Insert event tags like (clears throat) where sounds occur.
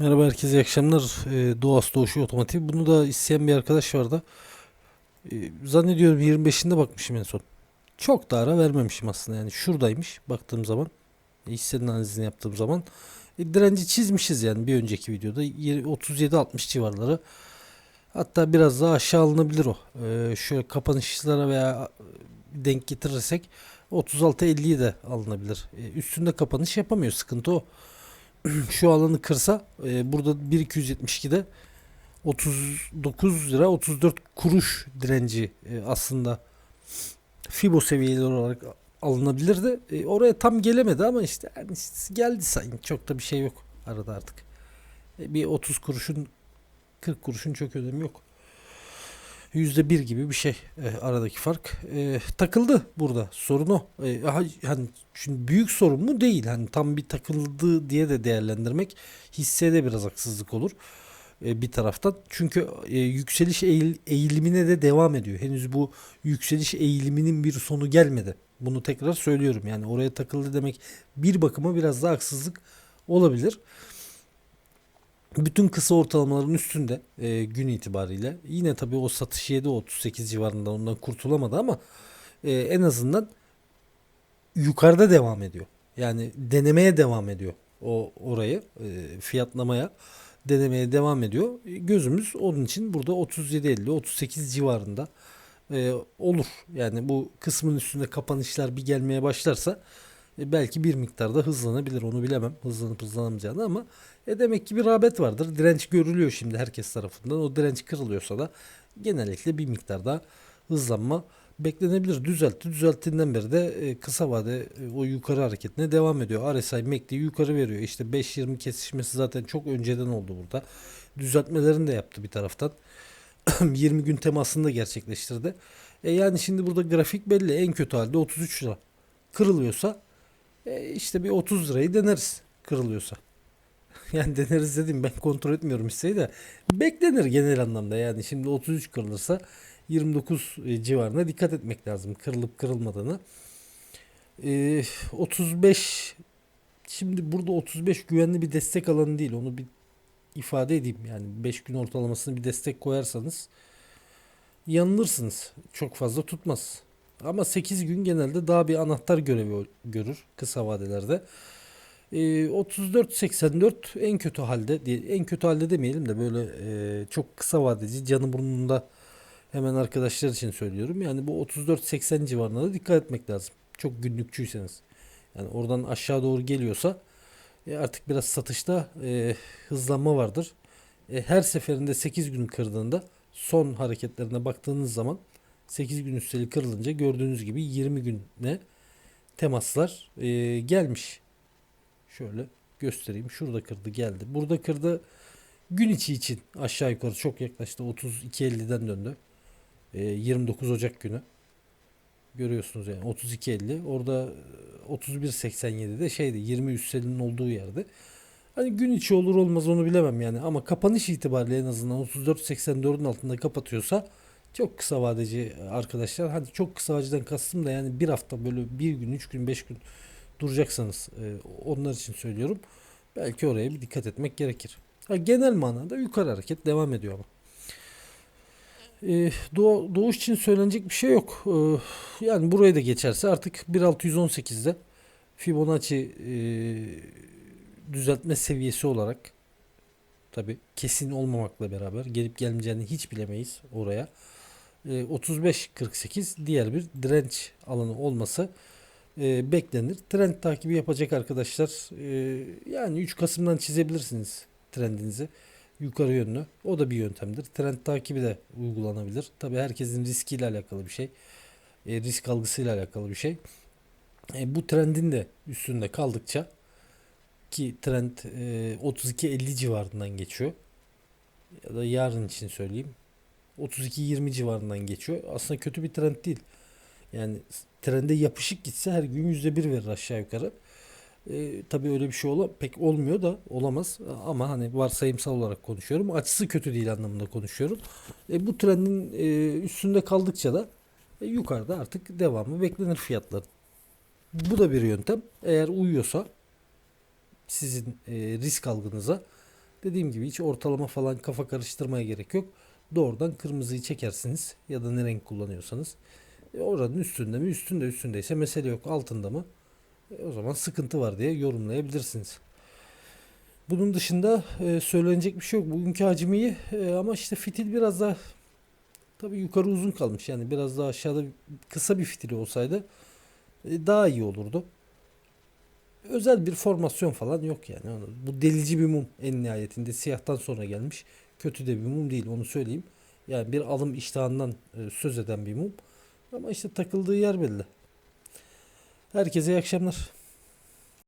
Merhaba herkese iyi akşamlar. Ee, Doğası Doğuşu Otomotiv. Bunu da isteyen bir arkadaş vardı. Ee, zannediyorum 25'inde bakmışım en son. Çok da ara vermemişim aslında yani şuradaymış baktığım zaman. E, hissenin analizini yaptığım zaman. E, direnci çizmişiz yani bir önceki videoda. 37-60 civarları. Hatta biraz daha aşağı alınabilir o. Ee, şöyle kapanışlara veya denk getirirsek 36-50'yi de alınabilir. Ee, üstünde kapanış yapamıyor. Sıkıntı o (clears throat) şu alanı kırsa e, burada 1.272'de 39 lira 34 kuruş direnci e, aslında Fibo seviyeleri olarak alınabilirdi. E, oraya tam gelemedi ama işte, yani geldi sayın. Çok da bir şey yok arada artık. E, bir 30 kuruşun 40 kuruşun çok önemi yok. Yüzde bir gibi bir şey e, aradaki fark. E, takıldı burada. Sorun o. E, ha- hani şimdi büyük sorun mu değil. Hani tam bir takıldı diye de değerlendirmek hissede biraz haksızlık olur e, bir taraftan. Çünkü e, yükseliş eğil- eğilimine de devam ediyor. Henüz bu yükseliş eğiliminin bir sonu gelmedi. Bunu tekrar söylüyorum. Yani oraya takıldı demek bir bakıma biraz daha haksızlık olabilir bütün kısa ortalamaların üstünde e, gün itibariyle. Yine tabii o satış yedi 38 civarında ondan kurtulamadı ama e, en azından yukarıda devam ediyor. Yani denemeye devam ediyor o orayı e, fiyatlamaya denemeye devam ediyor. Gözümüz onun için burada 37-50 38 civarında e, olur. Yani bu kısmın üstünde kapanışlar bir gelmeye başlarsa e, belki bir miktarda hızlanabilir onu bilemem. Hızlanıp hızlanamayacağını ama e demek ki bir rağbet vardır. Direnç görülüyor şimdi herkes tarafından. O direnç kırılıyorsa da genellikle bir miktar daha hızlanma beklenebilir. Düzeltti. Düzelttiğinden beri de e, kısa vade e, o yukarı hareketine devam ediyor. RSI MACD yukarı veriyor. İşte 5.20 kesişmesi zaten çok önceden oldu burada. Düzeltmelerini de yaptı bir taraftan. (clears throat) 20 gün temasını da gerçekleştirdi. E yani şimdi burada grafik belli. En kötü halde 33 lira. Kırılıyorsa e işte bir 30 lirayı deneriz kırılıyorsa. (laughs) Yani deneriz dedim ben kontrol etmiyorum hisseyi de beklenir genel anlamda yani şimdi 33 kırılırsa 29 e, civarına dikkat etmek lazım kırılıp kırılmadığını. E, 35 şimdi burada 35 güvenli bir destek alanı değil onu bir ifade edeyim yani 5 gün ortalamasını bir destek koyarsanız yanılırsınız çok fazla tutmaz. Ama 8 gün genelde daha bir anahtar görevi görür kısa vadelerde. E, 34-84 en kötü halde diye en kötü halde demeyelim de böyle e, çok kısa vadeci canı burnunda hemen arkadaşlar için söylüyorum. Yani bu 34-80 civarına da dikkat etmek lazım. Çok günlükçüyseniz. Yani oradan aşağı doğru geliyorsa e, artık biraz satışta e, hızlanma vardır. E, her seferinde 8 gün kırdığında son hareketlerine baktığınız zaman 8 gün üsteli kırılınca gördüğünüz gibi 20 güne temaslar e, gelmiş. Şöyle göstereyim. Şurada kırdı geldi. Burada kırdı. Gün içi için aşağı yukarı çok yaklaştı. 32.50'den döndü. E, 29 Ocak günü. Görüyorsunuz yani 32.50. Orada 31.87'de şeydi 20 üstelinin olduğu yerde. Hani gün içi olur olmaz onu bilemem yani ama kapanış itibariyle en azından 34.84'ün altında kapatıyorsa çok kısa vadeci arkadaşlar. Hadi çok kısa vadeden kastım da yani bir hafta böyle bir gün, üç gün, beş gün duracaksanız e, onlar için söylüyorum. Belki oraya bir dikkat etmek gerekir. Ha, genel manada yukarı hareket devam ediyor ama. E, Doğu, doğuş için söylenecek bir şey yok. E, yani buraya da geçerse artık 1.618'de Fibonacci e, düzeltme seviyesi olarak tabi kesin olmamakla beraber gelip gelmeyeceğini hiç bilemeyiz oraya. E, 35-48 diğer bir direnç alanı olması e, beklenir. Trend takibi yapacak arkadaşlar. E, yani 3 Kasım'dan çizebilirsiniz trendinizi yukarı yönlü. O da bir yöntemdir. Trend takibi de uygulanabilir. Tabi herkesin riskiyle alakalı bir şey. E, risk algısıyla alakalı bir şey. E, bu trendin de üstünde kaldıkça ki trend e, 32-50 civarından geçiyor. Ya da yarın için söyleyeyim. 32-20 civarından geçiyor. Aslında kötü bir trend değil. Yani trende yapışık gitse her gün %1 verir aşağı yukarı. E, tabii öyle bir şey ola, pek olmuyor da olamaz ama hani varsayımsal olarak konuşuyorum. Açısı kötü değil anlamında konuşuyorum. E, bu trendin e, üstünde kaldıkça da e, yukarıda artık devamı beklenir fiyatlar. Bu da bir yöntem. Eğer uyuyorsa sizin e, risk algınıza Dediğim gibi hiç ortalama falan kafa karıştırmaya gerek yok. Doğrudan kırmızıyı çekersiniz ya da ne renk kullanıyorsanız. E, oranın üstünde mi? Üstünde üstündeyse mesele yok. Altında mı? E, o zaman sıkıntı var diye yorumlayabilirsiniz. Bunun dışında e, söylenecek bir şey yok. Bugünkü hacmi iyi E, ama işte fitil biraz daha tabii yukarı uzun kalmış. Yani biraz daha aşağıda kısa bir fitili olsaydı e, daha iyi olurdu. Özel bir formasyon falan yok yani. Bu delici bir mum en nihayetinde siyahtan sonra gelmiş. Kötü de bir mum değil onu söyleyeyim. Yani bir alım iştahından e, söz eden bir mum. Ama işte takıldığı yer belli. Herkese iyi akşamlar.